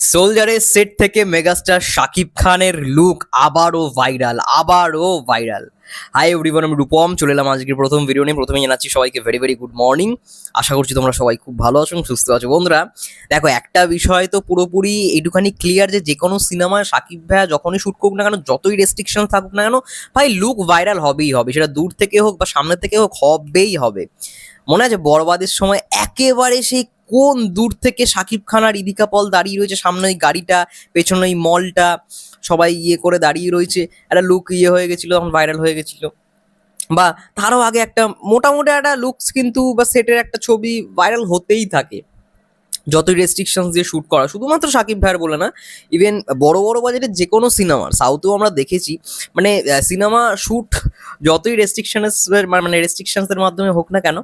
সোলজারের set থেকে megastar Shakib খানের look আবারও ভাইরাল আবারও ভাইরাল। হাই এভরিওয়ান আমি রূপম, চলে এলাম আজকের প্রথম ভিডিও নিয়ে। প্রথমে জানাচ্ছি সবাইকে ভেরি ভেরি গুড মর্নিং আশা করছি তোমরা সবাই খুব ভালো আছো, সুস্থ আছো। বন্ধুরা, দেখো, একটা বিষয় তো পুরোপুরি এইটুখানি ক্লিয়ার যে যে কোনো সিনেমায় শাকিব ভাইয়া যখনই শ্যুট করুক না কেন, যতই রেস্ট্রিকশন থাকুক না কেন, ভাই লুক ভাইরাল হবেই হবে। সেটা দূর থেকে হোক বা সামনে থেকে হোক, হবেই হবে। মনে আছে বরবাদের সময় একেবারে সেই কোন দূর থেকে সাকিব খান আর ইদিকা পল দাঁড়িয়ে রয়েছে? সামনে ওই গাড়িটা, পেছনে ওই মলটা, সবাই ইয়ে করে দাঁড়িয়ে রয়েছে। একটা লুক ইয়ে হয়ে গেছিল, তখন ভাইরাল হয়ে গেছিল। বা তারও আগে একটা, মোটামুটি একটা লুকস কিন্তু বা সেটের একটা ছবি ভাইরাল হতেই থাকে। যতই রেস্ট্রিকশনস দিয়ে শ্যুট করা, শুধুমাত্র সাকিব ভাইয়ের বলে না ইভেন বড় বড় বাজেটের যে কোনো সিনেমার সাউথেও আমরা দেখেছি মানে সিনেমা শ্যুট যতই রেস্ট্রিকশনসের মানে রেস্ট্রিকশনসের মাধ্যমে হোক না কেন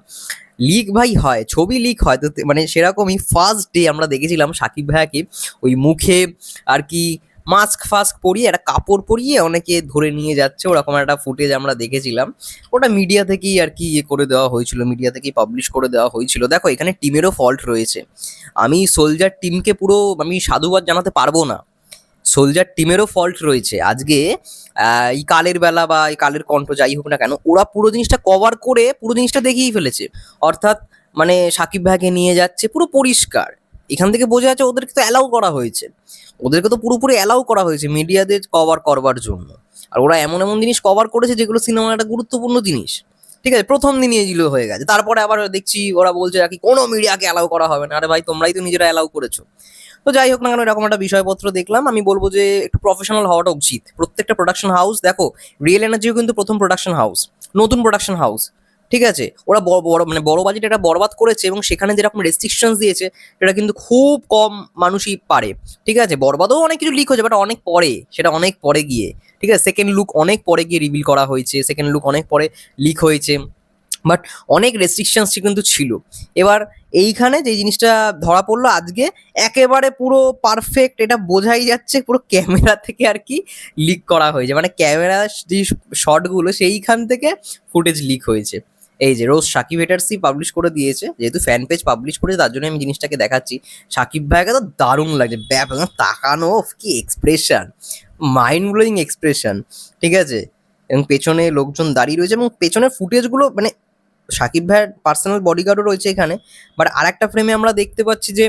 লিক ভাই হয়, ছবি লিক হয়, তে- মানে সেরকমই ফার্স্ট ডে আমরা দেখেছিলাম সাকিব ভাইয়াকে, ওই মুখে আর কি মাস্ক ফাস্ক পরিয়ে, একটা কাপড় পরিয়ে অনেকে ধরে নিয়ে যাচ্ছে। ওরকম একটা ফুটেজ আমরা দেখেছিলাম। ওটা মিডিয়া থেকেই আর কি ইয়ে করে দেওয়া হয়েছিল মিডিয়া থেকেই পাবলিশ করে দেওয়া হয়েছিল। দেখো, এখানে টিমেরও ফল্ট রয়েছে। আমি সোলজার টিমকে পুরো, আমি সাধুবাদ জানাতে পারব না। সোলজার টিমেরও ফল্ট রয়েছে। আজকে এই কালের বেলা বা এই কালের কণ্ঠ যাই হোক না কেন, ওরা পুরো জিনিসটা কভার করে পুরো জিনিসটা দেখিয়েই ফেলেছে। অর্থাৎ মানে সাকিব ভাইকে নিয়ে যাচ্ছে, পুরো পরিষ্কার। এখান থেকে বোঝা যাচ্ছে ওদেরকে তো অ্যালাউ করা হয়েছে। ওদেরকে তো পুরোপুরি অ্যালাউ করা হয়েছে মিডিয়াদের কভার করবার জন্য। আর ওরা এমন এমন জিনিস কভার করেছে যেগুলো সিনেমার একটা গুরুত্বপূর্ণ জিনিস। ঠিক আছে, প্রথম দিনই এগুলো হয়ে গেছে। তারপরে আবার দেখছি ওরা বলছে আর কি কোনো মিডিয়াকে অ্যালাউ করা হবে না। আরে ভাই, তোমরাই তো নিজেরা অ্যালাউ করেছ। তো যাই হোক না কেন, এরকম একটা বিষয়পত্র দেখলাম। আমি বলব যে একটু প্রফেশনাল হওয়াটা উচিত। প্রত্যেকটা প্রোডাকশন হাউস দেখো রিয়েল এনার্জিও কিন্তু প্রথম প্রোডাকশন হাউস নতুন প্রোডাকশন হাউস ঠিক আছে? ওরা বড় মানে বড় বাজেট এটা বরবাদ করেছে এবং সেখানে যেরকম রেস্ট্রিকশনস দিয়েছে, সেটা কিন্তু খুব কম মানুষই পারে। ঠিক আছে? বরবাদও অনেক কিছু লিক হয়েছে বাট অনেক পরে, সেটা অনেক পরে গিয়ে। ঠিক আছে? সেকেন্ড লুক অনেক পরে গিয়ে রিভিল করা হয়েছে সেকেন্ড লুক অনেক পরে লিক হয়েছে। বাট অনেক রেস্ট্রিকশনস কিন্তু ছিল। এবার এইখানে যে জিনিসটা ধরা পড়ল আজকে, একেবারে পুরো পারফেক্ট এটা বোঝাই যাচ্ছে পুরো ক্যামেরা থেকে আর কি লিক করা হয়েছে। মানে ক্যামেরা যে শটগুলো সেইখান থেকে ফুটেজ লিক হয়েছে। এই যে রোজ সাকিব হেটার্সই পাবলিশ করে দিয়েছে, যেহেতু ফ্যান পেজ পাবলিশ করেছে, তার জন্য আমি জিনিসটাকে দেখাচ্ছি। সাকিব ভাইকে তো দারুণ লাগছে ব্যাপার তাকানো কি এক্সপ্রেশন মাইন্ড ব্লোয়িং এক্সপ্রেশন ঠিক আছে? এবং পেছনে লোকজন দাঁড়িয়ে রয়েছে এবং পেছনের ফুটেজগুলো মানে সাকিব ভাইয়ের পার্সোনাল বডিগার্ডও রয়েছে এখানে বাট আর একটা ফ্রেমে আমরা দেখতে পাচ্ছি যে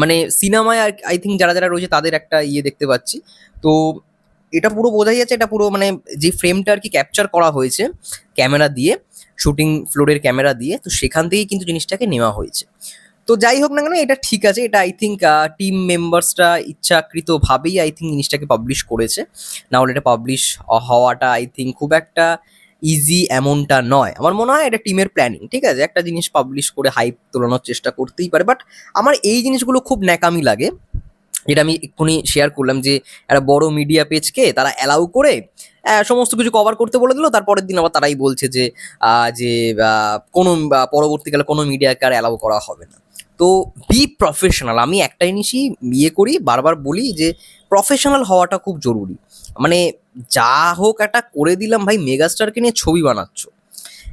মানে সিনেমায় আর আই থিঙ্ক যারা যারা রয়েছে তাদের একটা ইয়ে দেখতে পাচ্ছি। তো এটা পুরো বোঝাই যাচ্ছে, এটা পুরো মানে যে ফ্রেমটা আর কি ক্যাপচার করা হয়েছে, ক্যামেরা দিয়ে। শুটিং ফ্লোরের ক্যামেরা দিয়ে, তো সেখান থেকেই কিন্তু জিনিসটাকে নেওয়া হয়েছে। তো যাই হোক না কেন, এটা ঠিক আছে, এটা আই থিঙ্ক টিম মেম্বার্সরা ইচ্ছাকৃতভাবেই আই থিঙ্ক জিনিসটাকে পাবলিশ করেছে। না হলে এটা পাবলিশ হওয়াটা আই থিঙ্ক খুব একটা ইজি এমনটা নয়। আমার মনে হয় এটা টিমের প্ল্যানিং ঠিক আছে? একটা জিনিস পাবলিশ করে হাইপ তোলানোর চেষ্টা করতেই পারে বাট আমার এই জিনিসগুলো খুব ন্যাকামি লাগে। যেটা আমি এক্ষুনি শেয়ার করলাম যে, একটা বড় মিডিয়া পেজকে তারা অ্যালাউ করে সমস্ত কিছু কভার করতে বলে দিল, তারপরের দিন আবার তারাই বলছে যে যে কোনো পরবর্তীকালে কোনো মিডিয়াকে আর অ্যালাউ করা হবে না। তো বি প্রফেশনাল আমি একটা জিনিসই বিয়ে করি, বারবার বলি যে প্রফেশনাল হওয়াটা খুব জরুরি। মানে যা হোক একটা করে দিলাম, ভাই মেগাস্টারকে নিয়ে ছবি বানাচ্ছ।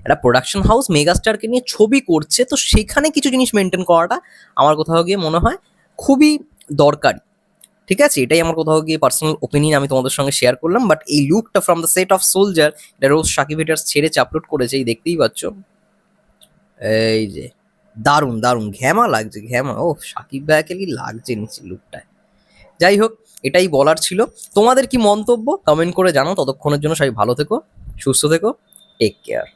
একটা প্রোডাকশন হাউস মেগাস্টারকে নিয়ে ছবি করছে, তো সেখানে কিছু জিনিস মেনটেন করাটা আমার কোথাও গিয়ে মনে হয় খুবই দরকারি ঠিক আছে? এটাই আমার কোথাও গিয়ে পার্সোনাল ওপিনিয়ন আমি তোমাদের সঙ্গে শেয়ার করলাম বাট এই লুকটা from the set of soldier এটা রোজ সাকিব হেটার্স ছেড়ে আপলোড করেছে, এই দেখতেই পাচ্ছ। এই যে, দারুণ দারুণ ঘ্যামা লাগছে ঘ্যামা ও সাকিব ভাইকে কি লাগছে নিচে লুকটায় যাই হোক, এটাই বলার ছিল। তোমাদের কি মন্তব্য? কমেন্ট করে জানাও। ততক্ষণের জন্য সবাই ভালো থেকো, সুস্থ থেকো টেক কেয়ার